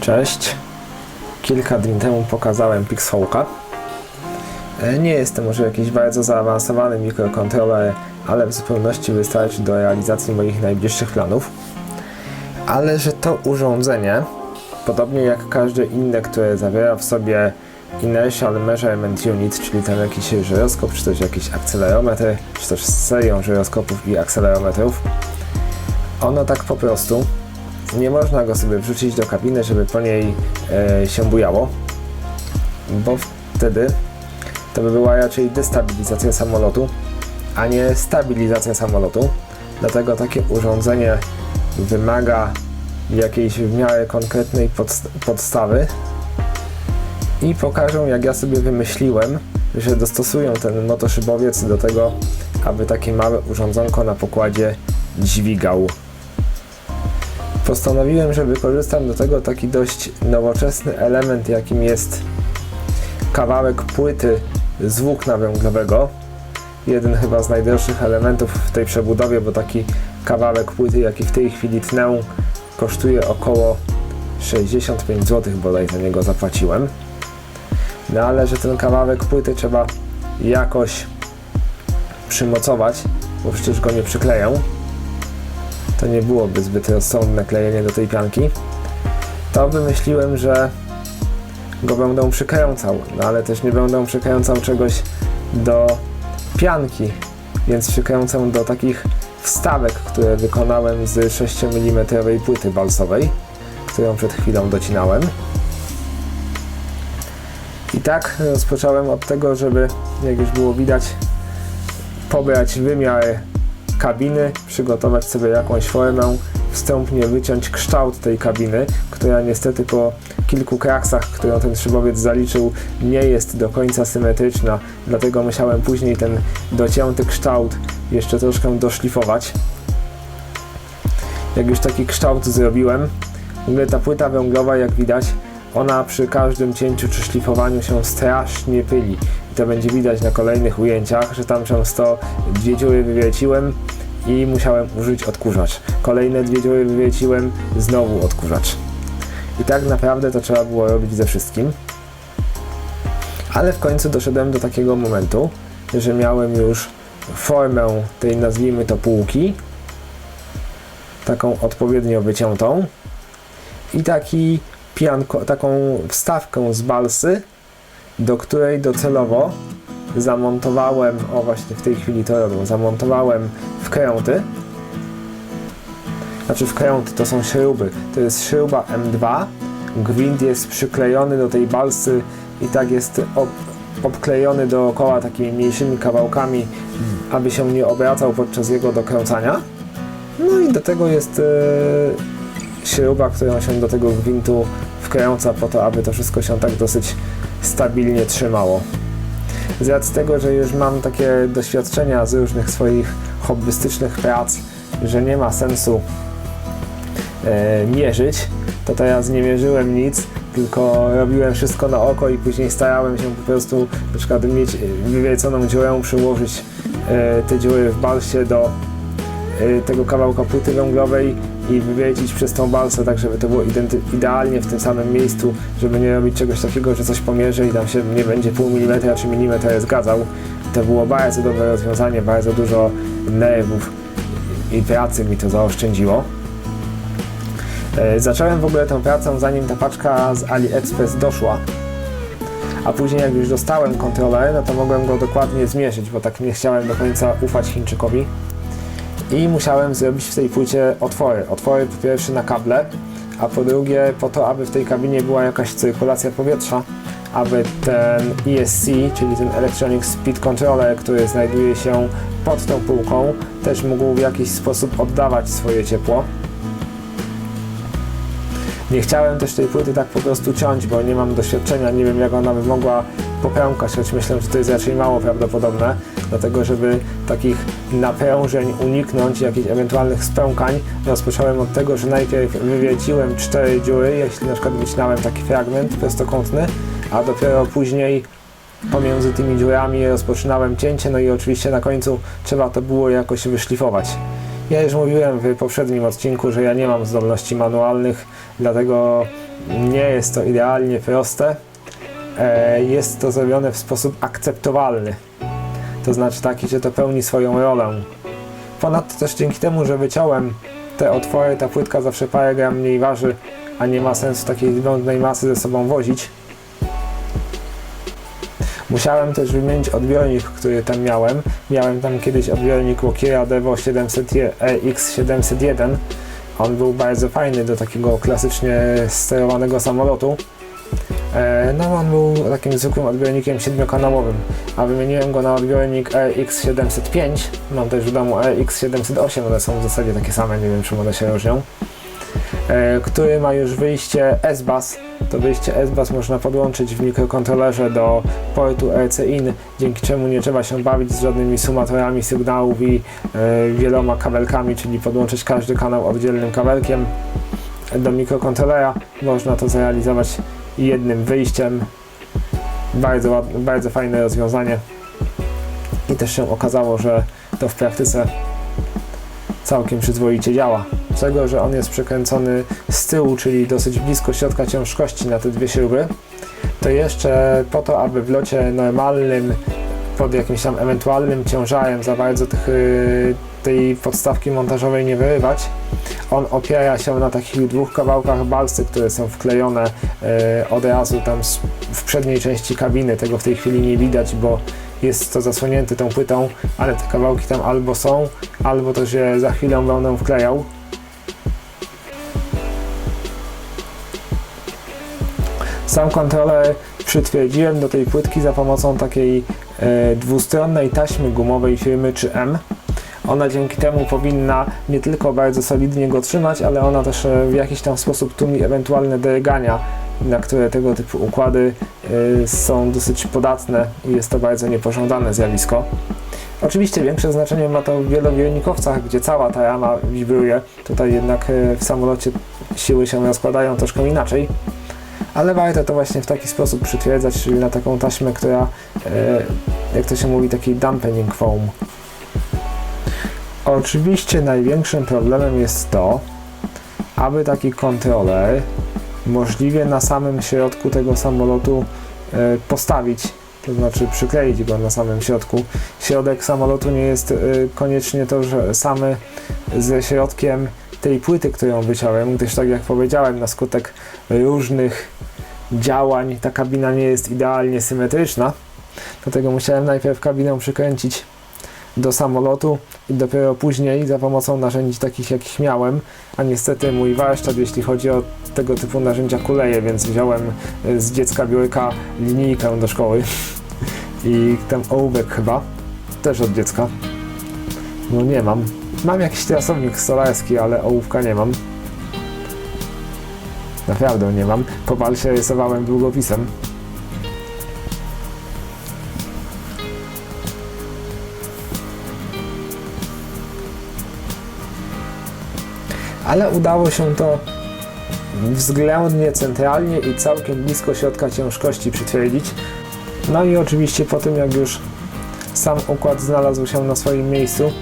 Cześć. Kilka dni temu pokazałem Pixhołka. E, Nie jest to może jakiś bardzo zaawansowany mikrokontroler, ale w zupełności wystarczy do realizacji moich najbliższych planów. Ale że to urządzenie, podobnie jak każde inne, które zawiera w sobie Inertial Measurement Unit, czyli tam jakiś żyroskop, czy też jakiś akcelerometr, czy też serią żyroskopów i akcelerometrów, ono tak po prostu nie można go sobie wrzucić do kabiny, żeby po niej e, się bujało, bo wtedy to by była raczej destabilizacja samolotu, a nie stabilizacja samolotu. Dlatego takie urządzenie wymaga jakiejś w miarę konkretnej podst- podstawy i pokażę jak ja sobie wymyśliłem, że dostosują ten motoszybowiec do tego, aby takie małe urządzonko na pokładzie dźwigał. Postanowiłem, że wykorzystam do tego taki dość nowoczesny element, jakim jest kawałek płyty z włókna węglowego. Jeden chyba z najdroższych elementów w tej przebudowie, bo taki kawałek płyty, jaki w tej chwili tnę, kosztuje około 65 zł, bodaj za niego zapłaciłem. No ale że ten kawałek płyty trzeba jakoś przymocować, bo przecież go nie przykleję to nie byłoby zbyt rozsądne klejenie do tej pianki, to wymyśliłem, że go będę przykręcał, no ale też nie będę przykręcał czegoś do pianki, więc przykręcę do takich wstawek, które wykonałem z 6 mm płyty balsowej, którą przed chwilą docinałem. I tak rozpocząłem od tego, żeby, jak już było widać, pobrać wymiar kabiny, przygotować sobie jakąś formę, wstępnie wyciąć kształt tej kabiny, która niestety po kilku kraksach, którą ten szybowiec zaliczył, nie jest do końca symetryczna, dlatego musiałem później ten docięty kształt jeszcze troszkę doszlifować. Jak już taki kształt zrobiłem, w ta płyta węglowa, jak widać, ona przy każdym cięciu czy szlifowaniu się strasznie pyli. To będzie widać na kolejnych ujęciach, że tam często dwie dziury wywieciłem i musiałem użyć odkurzacz. Kolejne dwie dziury wywieciłem, znowu odkurzacz. I tak naprawdę to trzeba było robić ze wszystkim. Ale w końcu doszedłem do takiego momentu, że miałem już formę tej nazwijmy to półki, taką odpowiednio wyciętą i taki pianko, taką wstawkę z balsy, do której docelowo zamontowałem, o właśnie w tej chwili to robię, zamontowałem wkręty. Znaczy wkręty to są śruby. To jest śruba M2. Gwint jest przyklejony do tej balsy i tak jest ob, obklejony dookoła takimi mniejszymi kawałkami, aby się nie obracał podczas jego dokręcania. No i do tego jest e, śruba, którą się do tego gwintu wkręca po to, aby to wszystko się tak dosyć stabilnie trzymało. Z racji tego, że już mam takie doświadczenia z różnych swoich hobbystycznych prac, że nie ma sensu e, mierzyć, to teraz nie mierzyłem nic, tylko robiłem wszystko na oko i później starałem się po prostu na przykład mieć wywieconą dziurę, przyłożyć e, te dziury w balsie do e, tego kawałka płyty węglowej i wywiecić przez tą balsę, tak żeby to było idealnie w tym samym miejscu, żeby nie robić czegoś takiego, że coś pomierzy i tam się nie będzie pół milimetra czy milimetra zgadzał. To było bardzo dobre rozwiązanie, bardzo dużo nerwów i pracy mi to zaoszczędziło. E, Zacząłem w ogóle tę pracę zanim ta paczka z AliExpress doszła. A później jak już dostałem kontroler, no to mogłem go dokładnie zmierzyć, bo tak nie chciałem do końca ufać Chińczykowi. I musiałem zrobić w tej płycie otwory. Otwory po pierwsze na kable, a po drugie po to, aby w tej kabinie była jakaś cyrkulacja powietrza, aby ten ESC, czyli ten Electronic Speed Controller, który znajduje się pod tą półką, też mógł w jakiś sposób oddawać swoje ciepło. Nie chciałem też tej płyty tak po prostu ciąć, bo nie mam doświadczenia, nie wiem jak ona by mogła poprękać, choć myślę, że to jest raczej mało prawdopodobne, dlatego żeby takich naprężeń uniknąć, jakichś ewentualnych spękań, rozpocząłem od tego, że najpierw wywieciłem cztery dziury, jeśli na przykład wycinałem taki fragment prostokątny, a dopiero później pomiędzy tymi dziurami rozpoczynałem cięcie, no i oczywiście na końcu trzeba to było jakoś wyszlifować. Ja już mówiłem w poprzednim odcinku, że ja nie mam zdolności manualnych, dlatego nie jest to idealnie proste. E, Jest to zrobione w sposób akceptowalny, to znaczy taki, że to pełni swoją rolę. Ponadto też dzięki temu, że wyciąłem te otwory, ta płytka zawsze parę gram mniej waży, a nie ma sensu takiej zbędnej masy ze sobą wozić. Musiałem też wymienić odbiornik, który tam miałem. Miałem tam kiedyś odbiornik Walkiera Devo 700 X701. On był bardzo fajny do takiego klasycznie sterowanego samolotu. E, No on był takim zwykłym odbiornikiem siedmiokanałowym, a wymieniłem go na odbiornik RX705. Mam też w domu RX708, one są w zasadzie takie same, nie wiem czym one się różnią. E, Który ma już wyjście S-Bus. To wyjście S-Bus można podłączyć w mikrokontrolerze do portu RC-IN, dzięki czemu nie trzeba się bawić z żadnymi sumatorami sygnałów i e, wieloma kabelkami, czyli podłączyć każdy kanał oddzielnym kabelkiem do mikrokontrolera. Można to zrealizować jednym wyjściem. Bardzo, bardzo fajne rozwiązanie. I też się okazało, że to w praktyce całkiem przyzwoicie działa. Z tego, że on jest przekręcony z tyłu, czyli dosyć blisko środka ciężkości na te dwie śruby, to jeszcze po to, aby w locie normalnym pod jakimś tam ewentualnym ciężarem za bardzo tych, y, tej podstawki montażowej nie wyrywać, on opiera się na takich dwóch kawałkach balsy, które są wklejone e, od razu tam w przedniej części kabiny. Tego w tej chwili nie widać, bo jest to zasłonięte tą płytą, ale te kawałki tam albo są, albo też je za chwilę będę wklejał. Sam kontroler przytwierdziłem do tej płytki za pomocą takiej dwustronnej taśmy gumowej firmy 3M. Ona dzięki temu powinna nie tylko bardzo solidnie go trzymać, ale ona też e, w jakiś tam sposób tłumi ewentualne drgania, na które tego typu układy e, są dosyć podatne i jest to bardzo niepożądane zjawisko. Oczywiście większe znaczenie ma to w wielowiernikowcach, gdzie cała ta rama wibruje. Tutaj jednak e, w samolocie siły się rozkładają troszkę inaczej. Ale warto to właśnie w taki sposób przytwierdzać, czyli na taką taśmę, która, e, jak to się mówi, taki dampening foam. Oczywiście największym problemem jest to, aby taki kontroler możliwie na samym środku tego samolotu e, postawić, to znaczy przykleić go na samym środku. Środek samolotu nie jest e, koniecznie to, że samy ze środkiem tej płyty, którą wyciąłem, gdyż tak jak powiedziałem, na skutek różnych działań ta kabina nie jest idealnie symetryczna. Dlatego musiałem najpierw kabinę przykręcić do samolotu i dopiero później za pomocą narzędzi takich jakich miałem, a niestety mój warsztat jeśli chodzi o tego typu narzędzia kuleje, więc wziąłem y, z dziecka biurka linijkę do szkoły i ten ołówek chyba, też od dziecka. No nie mam. Mam jakiś trasownik stolarski, ale ołówka nie mam. Naprawdę nie mam. Po balsie rysowałem długopisem. Ale udało się to względnie centralnie i całkiem blisko środka ciężkości przytwierdzić. No i oczywiście po tym jak już sam układ znalazł się na swoim miejscu,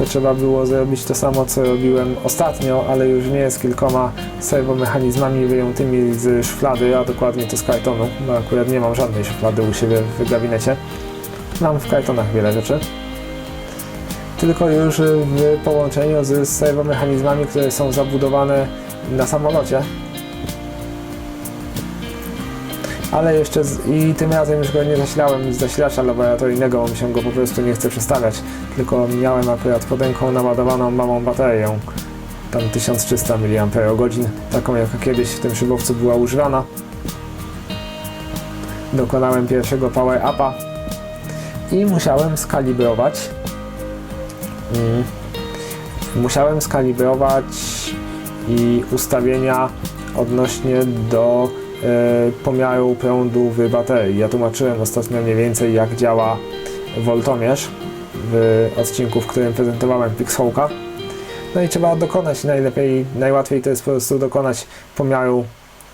to trzeba było zrobić to samo co robiłem ostatnio, ale już nie z kilkoma serwomechanizmami wyjętymi z szuflady, a dokładnie to z kartonu, bo akurat nie mam żadnej szuflady u siebie w gabinecie. Mam w kartonach wiele rzeczy. Tylko już w połączeniu z serwomechanizmami, które są zabudowane na samolocie. Ale jeszcze z, i tym razem już go nie zasilałem z zasilacza laboratoryjnego, bo mi się go po prostu nie chce przestawiać. Tylko miałem akurat pod ręką naładowaną małą baterię, tam 1300 mAh, taką jaka kiedyś w tym szybowcu była używana. Dokonałem pierwszego power upa i musiałem skalibrować. Mm. Musiałem skalibrować i ustawienia odnośnie do pomiaru prądu w baterii. Ja tłumaczyłem ostatnio mniej więcej jak działa woltomierz w odcinku, w którym prezentowałem Pixhołka. No i trzeba dokonać najlepiej, najłatwiej to jest po prostu dokonać pomiaru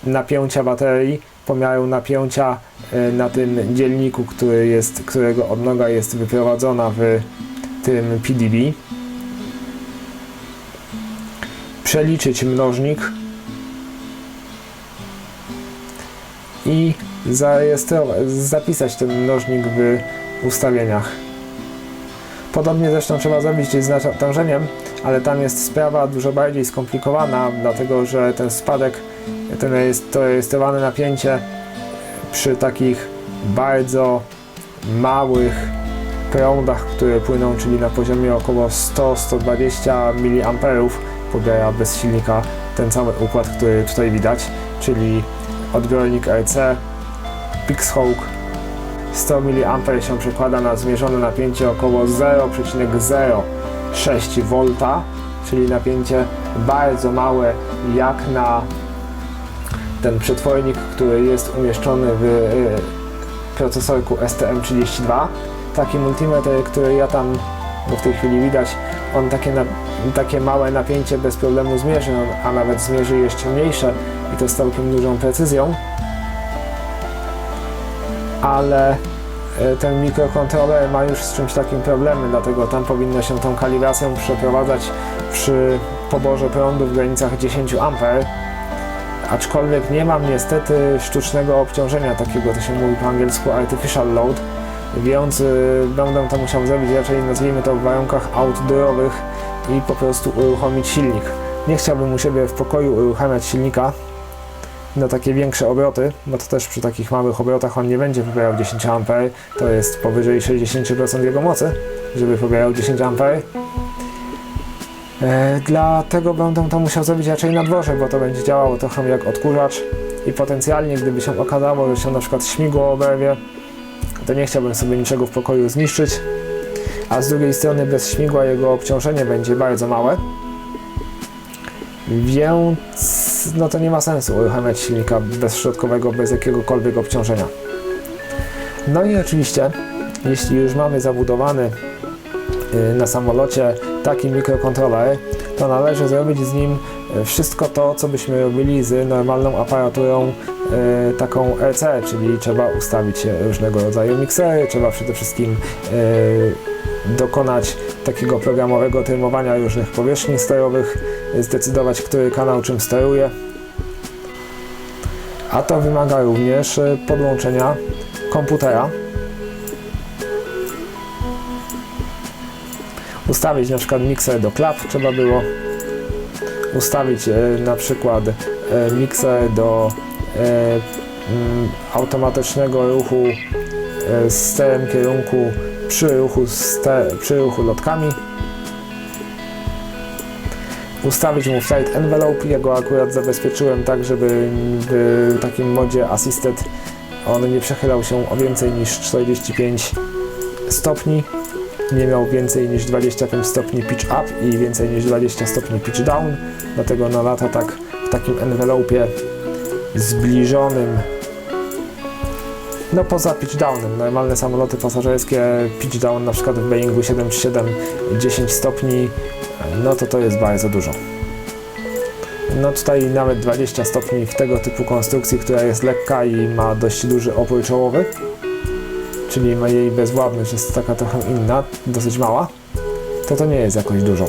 napięcia baterii, pomiaru napięcia e, na tym dzielniku, który jest, którego odnoga jest wyprowadzona w tym PDB. Przeliczyć mnożnik i zapisać ten mnożnik w ustawieniach. Podobnie zresztą trzeba zrobić z natężeniem, ale tam jest sprawa dużo bardziej skomplikowana, dlatego że ten spadek, ten jest, to rejestrowane napięcie przy takich bardzo małych prądach, które płyną, czyli na poziomie około 100-120 mA pobiera bez silnika ten cały układ, który tutaj widać, czyli odbiornik RC, Pixhawk 100 mA się przekłada na zmierzone napięcie około 0,06 V, czyli napięcie bardzo małe jak na ten przetwornik, który jest umieszczony w y, procesorku STM32. Taki multimeter, który ja tam bo w tej chwili widać, on takie, takie małe napięcie bez problemu zmierzy, a nawet zmierzy jeszcze mniejsze i to z całkiem dużą precyzją. Ale e, ten mikrokontroler ma już z czymś takim problemy, dlatego tam powinno się tą kalibracją przeprowadzać przy poborze prądu w granicach 10 A. Aczkolwiek nie mam niestety sztucznego obciążenia takiego, to się mówi po angielsku artificial load, więc y, będę to musiał zrobić raczej nazwijmy to w warunkach outdoorowych i po prostu uruchomić silnik. Nie chciałbym u siebie w pokoju uruchamiać silnika na takie większe obroty, bo to też przy takich małych obrotach on nie będzie pobierał 10 A, to jest powyżej 60% jego mocy, żeby pobierał 10 A. E, dlatego będę to musiał zrobić raczej na dworze, bo to będzie działało trochę jak odkurzacz. I potencjalnie gdyby się okazało, że się na przykład śmigło oberwie, to nie chciałbym sobie niczego w pokoju zniszczyć, a z drugiej strony bez śmigła jego obciążenie będzie bardzo małe, więc no to nie ma sensu uruchamiać silnika bezszczotkowego bez jakiegokolwiek obciążenia. No i oczywiście, jeśli już mamy zabudowany y, na samolocie taki mikrokontroler, to należy zrobić z nim y, wszystko to, co byśmy robili z normalną aparaturą y, taką RC, czyli trzeba ustawić różnego rodzaju miksery, trzeba przede wszystkim dokonać takiego programowego trymowania różnych powierzchni sterowych, zdecydować, który kanał czym steruje. A to wymaga również podłączenia komputera. Ustawić na przykład mikser do klap trzeba było. Ustawić e, na przykład e, mikser do e, mm, automatycznego ruchu z sterem kierunku przy ruchu, ste, przy ruchu lotkami. Ustawić mu flight envelope, ja go akurat zabezpieczyłem tak, żeby w takim modzie assisted on nie przechylał się o więcej niż 45 stopni, nie miał więcej niż 25 stopni pitch up i więcej niż 20 stopni pitch down, dlatego na lata tak w takim envelope zbliżonym no poza pitch downem, normalne samoloty pasażerskie pitch down na przykład w Boeingu 737 10 stopni, no to to jest bardzo dużo. No tutaj nawet 20 stopni w tego typu konstrukcji, która jest lekka i ma dość duży opór czołowy, czyli ma jej bezwładność jest taka trochę inna, dosyć mała, to to nie jest jakoś dużo.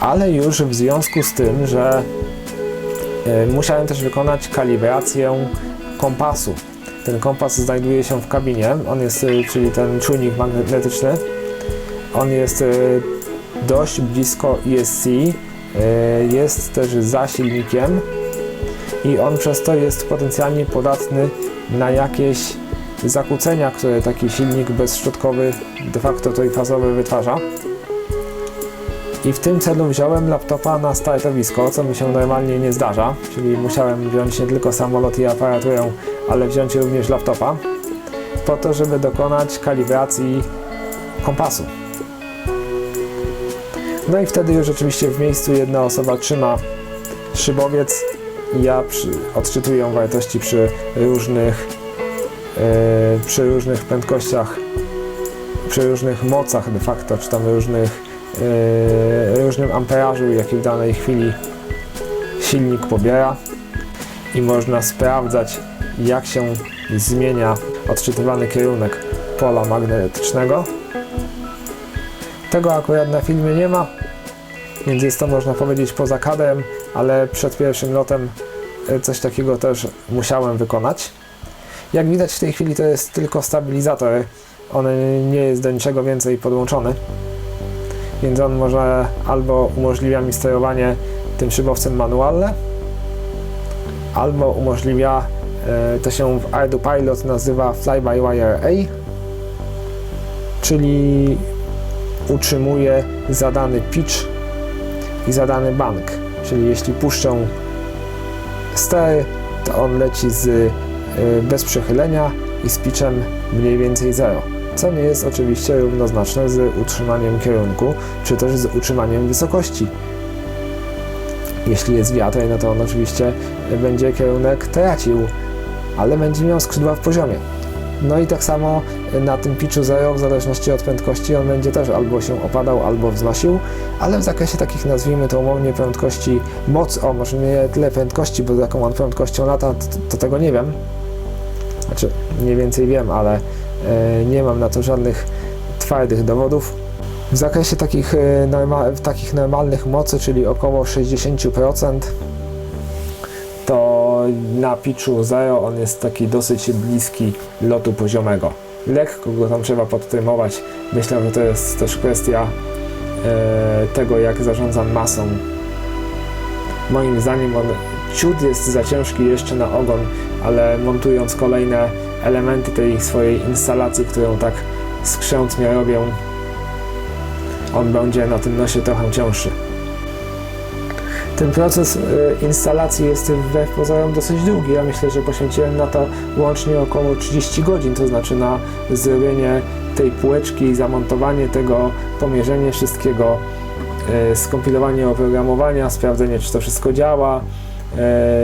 Ale już w związku z tym, że E, musiałem też wykonać kalibrację kompasu. Ten kompas znajduje się w kabinie, on jest, e, czyli ten czujnik magnetyczny. On jest e, dość blisko ESC, jest też za silnikiem i on przez to jest potencjalnie podatny na jakieś zakłócenia, które taki silnik bezszczotkowy, de facto trójfazowy wytwarza. I w tym celu wziąłem laptopa na startowisko, co mi się normalnie nie zdarza, czyli musiałem wziąć nie tylko samolot i aparaturę, ale wziąć również laptopa, po to, żeby dokonać kalibracji kompasu. No i wtedy już oczywiście w miejscu jedna osoba trzyma szybowiec i ja przy, odczytuję wartości przy różnych, yy, przy różnych prędkościach, przy różnych mocach de facto, czy tam różnych yy, różnym amperażu, jaki w danej chwili silnik pobiera i można sprawdzać jak się zmienia odczytywany kierunek pola magnetycznego. Tego akurat na filmie nie ma, więc jest to można powiedzieć poza kadrem, ale przed pierwszym lotem e, coś takiego też musiałem wykonać. Jak widać w tej chwili to jest tylko stabilizator, on nie jest do niczego więcej podłączony, więc on może albo umożliwia mi sterowanie tym szybowcem manualne, albo umożliwia, to się w Ardu Pilot nazywa Fly-by-Wire A, czyli utrzymuje zadany pitch i zadany bank. Czyli jeśli puszczę stery, to on leci z, y, bez przechylenia i z pitchem mniej więcej 0. Co nie jest oczywiście równoznaczne z utrzymaniem kierunku, czy też z utrzymaniem wysokości. Jeśli jest wiatr, no to on oczywiście będzie kierunek tracił, ale będzie miał skrzydła w poziomie. No i tak samo na tym pitchu 0, w zależności od prędkości, on będzie też albo się opadał, albo wznosił, ale w zakresie takich, nazwijmy to umownie, prędkości moc, o może nie tyle prędkości, bo z jaką on prędkością lata, to, to tego nie wiem. Znaczy, mniej więcej wiem, ale e, nie mam na to żadnych twardych dowodów. W zakresie takich, e, norma, takich normalnych mocy, czyli około 60%, to na pitchu 0 on jest taki dosyć bliski lotu poziomego. Lekko go tam trzeba podtrymować. Myślę, że to jest też kwestia e, tego, jak zarządzam masą. Moim zdaniem on ciut jest za ciężki jeszcze na ogon, ale montując kolejne elementy tej swojej instalacji, którą tak skrzętnie robię, on będzie na tym nosie trochę cięższy. Ten proces y, instalacji jest wbrew pozorom dosyć długi. Ja myślę, że poświęciłem na to łącznie około 30 godzin, to znaczy na zrobienie tej półeczki, zamontowanie tego, pomierzenie wszystkiego, y, skompilowanie oprogramowania, sprawdzenie, czy to wszystko działa,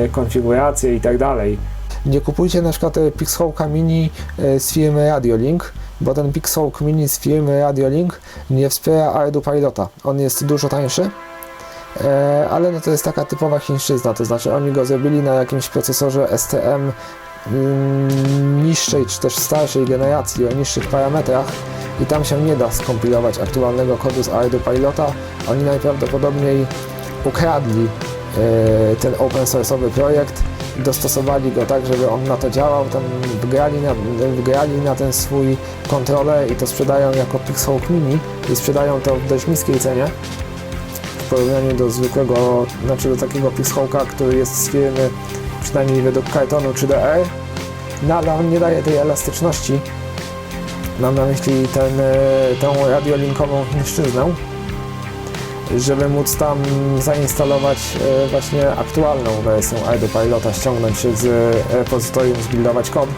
y, konfigurację i tak dalej. Nie kupujcie na przykład Pixhawka Mini z firmy Radiolink, bo ten Pixhawk Mini z firmy Radiolink nie wspiera Ardu Pilota. On jest dużo tańszy, E, ale no to jest taka typowa chińszczyzna, to znaczy oni go zrobili na jakimś procesorze STM mm, niższej czy też starszej generacji, o niższych parametrach i tam się nie da skompilować aktualnego kodu z Ardu Pilota. Oni najprawdopodobniej ukradli e, ten open source'owy projekt, dostosowali go tak, żeby on na to działał, tam wgrali na, wgrali na ten swój kontroler i to sprzedają jako Pixhawk Mini i sprzedają to w dość niskiej cenie porównaniu do zwykłego, znaczy do takiego Pixhawka, który jest z firmy, przynajmniej według kartonu 3DR, no ale on nie daje tej elastyczności. Mam na myśli ten, e, tą radiolinkową chińszczyznę, żeby móc tam zainstalować e, właśnie aktualną wersję Pilota, ściągnąć się z repozytorium, zbuildować kod.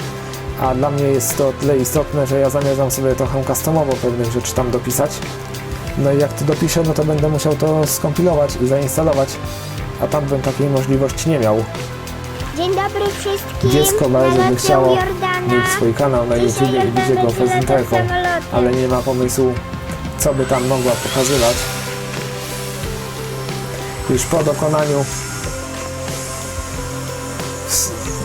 A dla mnie jest to tyle istotne, że ja zamierzam sobie trochę customowo pewnych rzeczy tam dopisać. No i jak to dopiszę, no to będę musiał to skompilować i zainstalować, a tam bym takiej możliwości nie miał. Dzień dobry wszystkim. Dziecko bardzo by chciało Jordana. mieć swój kanał na Dzisiaj YouTube i widzieć go samolotem. ale nie ma pomysłu, co by tam mogła pokazywać. Już po dokonaniu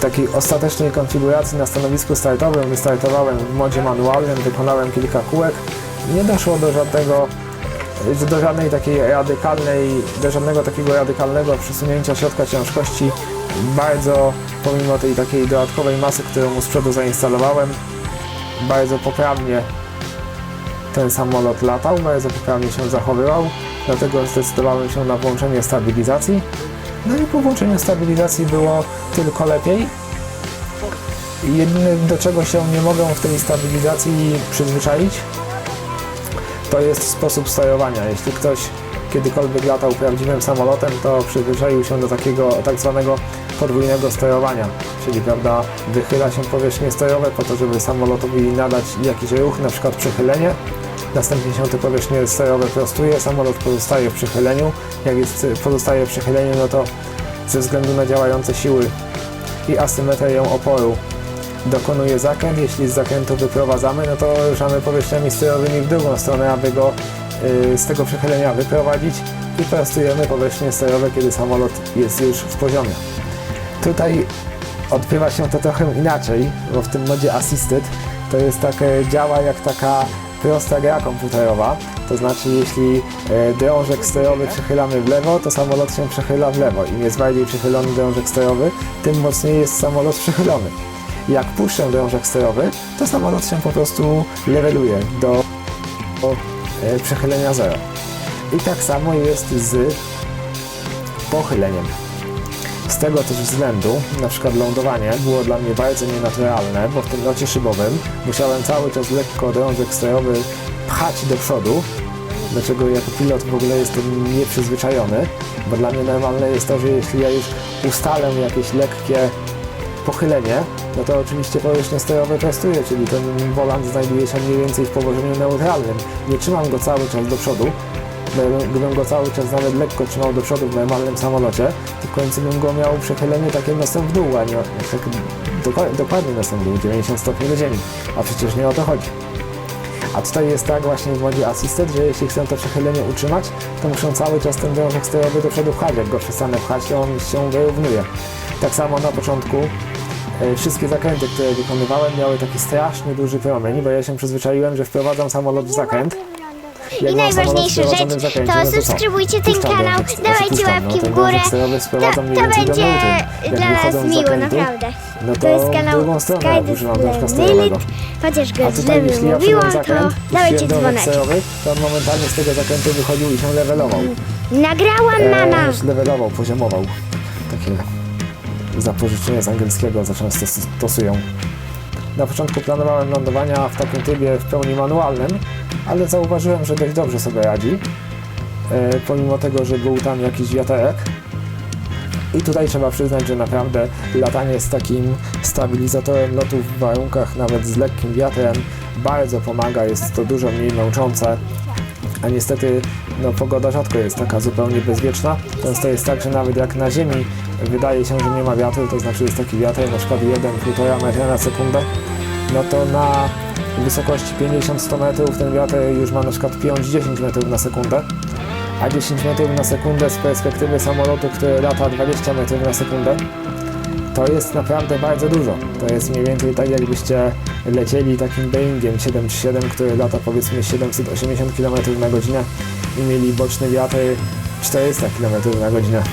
takiej ostatecznej konfiguracji na stanowisku startowym wystartowałem w modzie manualnym, wykonałem kilka kółek. Nie doszło do żadnego do żadnej takiej radykalnej, do żadnego takiego radykalnego przesunięcia środka ciężkości. Bardzo, pomimo tej takiej dodatkowej masy, którą z przodu zainstalowałem, bardzo poprawnie ten samolot latał, bardzo poprawnie się zachowywał, dlatego zdecydowałem się na włączenie stabilizacji. No i po włączeniu stabilizacji było tylko lepiej. Jedyne do czego się nie mogą w tej stabilizacji przyzwyczaić, to jest sposób sterowania. Jeśli ktoś kiedykolwiek latał prawdziwym samolotem, to przyzwyczaił się do takiego tak zwanego podwójnego sterowania, czyli prawda, wychyla się powierzchnie sterowe po to, żeby samolotowi nadać jakiś ruch, na przykład przechylenie. Następnie się te powierzchnie sterowe prostuje, samolot pozostaje w przechyleniu. Jak jest, pozostaje w przechyleniu, no to ze względu na działające siły i asymetrię oporu dokonuje zakręt. Jeśli z zakrętu wyprowadzamy, no to ruszamy powierzchniami sterowymi w drugą stronę, aby go y, z tego przechylenia wyprowadzić i prostujemy powierzchnie sterowe, kiedy samolot jest już w poziomie. Tutaj odbywa się to trochę inaczej, bo w tym modzie Assisted to jest takie, działa jak taka prosta gra komputerowa. To znaczy, jeśli e, drążek sterowy przechylamy w lewo, to samolot się przechyla w lewo. Im jest bardziej przechylony drążek sterowy, tym mocniej jest samolot przechylony. Jak puszczę drążek sterowy, to samolot się po prostu leveluje do, do e, przechylenia 0. I tak samo jest z pochyleniem. Z tego też względu, na przykład lądowanie było dla mnie bardzo nienaturalne, bo w tym locie szybowym musiałem cały czas lekko drążek sterowy pchać do przodu, do czego jako pilot w ogóle jestem nieprzyzwyczajony, bo dla mnie normalne jest to, że jeśli ja już ustalę jakieś lekkie pochylenie, no to oczywiście powierzchnię sterową testuję, czyli ten wolant znajduje się mniej więcej w położeniu neutralnym. Nie trzymam go cały czas do przodu, Gdybym- go cały czas nawet lekko trzymał do przodu w normalnym samolocie, to w końcu bym go miał przechylenie takie nosem w dół, a nie tak doka- dokładnie nosem w dół, 90 stopni do ziemi. A przecież nie o to chodzi. A tutaj jest tak właśnie w modzie Assisted, że jeśli chcę to przechylenie utrzymać, to muszę cały czas ten drążek sterowy do przodu pchać. Jak go przestanę pchać, to on się wyrównuje. Tak samo na początku wszystkie zakręty, które wykonywałem, miały taki strasznie duży promień, bo ja się przyzwyczaiłem, że wprowadzam samolot w zakręt. I najważniejsza rzecz, zakręcie, to no subskrybujcie ten kanał, dawajcie łapki no, ten w górę. To, to będzie dla nas miło, zakrętu, naprawdę. no To to jest kanał drugą stronę Sky używam drążka Display sterowego. Limit. Chociaż go źle jeśli ja to dawajcie sterowy, to on momentalnie z tego zakrętu wychodził i się levelował. Nagrałam, mama! E, levelował, poziomował. Takie zapożyczenie z angielskiego za często stos- stosują. Na początku planowałem lądowania w takim trybie w pełni manualnym, ale zauważyłem, że dość dobrze sobie radzi. E, pomimo tego, że był tam jakiś wiaterek. I tutaj trzeba przyznać, że naprawdę latanie z takim stabilizatorem lotu w warunkach nawet z lekkim wiatrem bardzo pomaga, jest to dużo mniej męczące. A niestety no, pogoda rzadko jest taka zupełnie bezwieczna. Często jest tak, że nawet jak na ziemi wydaje się, że nie ma wiatru, to znaczy jest taki wiatr na przykład 1,5 metra na sekundę, no to na wysokości 50-100 metrów ten wiatr już ma na przykład 5-10 metrów na sekundę. A 10 metrów na sekundę z perspektywy samolotu, który lata 20 metrów na sekundę, to jest naprawdę bardzo dużo. To jest mniej więcej tak, jakbyście lecieli takim Boeingiem 737, który lata powiedzmy 780 km na godzinę i mieli boczny wiatr 400 km na godzinę.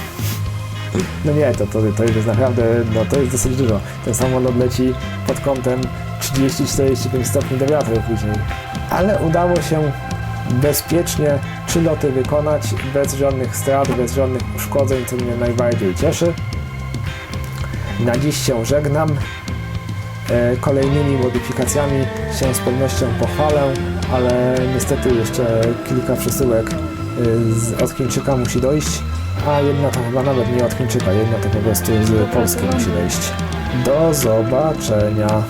No nie, to, to, to jest naprawdę, no to jest dosyć dużo. Ten samolot leci pod kątem 30-45 stopni do wiatru później. Ale udało się bezpiecznie trzy loty wykonać, bez żadnych strat, bez żadnych uszkodzeń, co mnie najbardziej cieszy. Na dziś się żegnam. E, Kolejnymi modyfikacjami się z pewnością pochwalę, ale niestety jeszcze kilka przesyłek e, od Chińczyka musi dojść, a jedna to chyba nawet nie od Chińczyka, jedna to po prostu z Polski musi dojść. Do zobaczenia.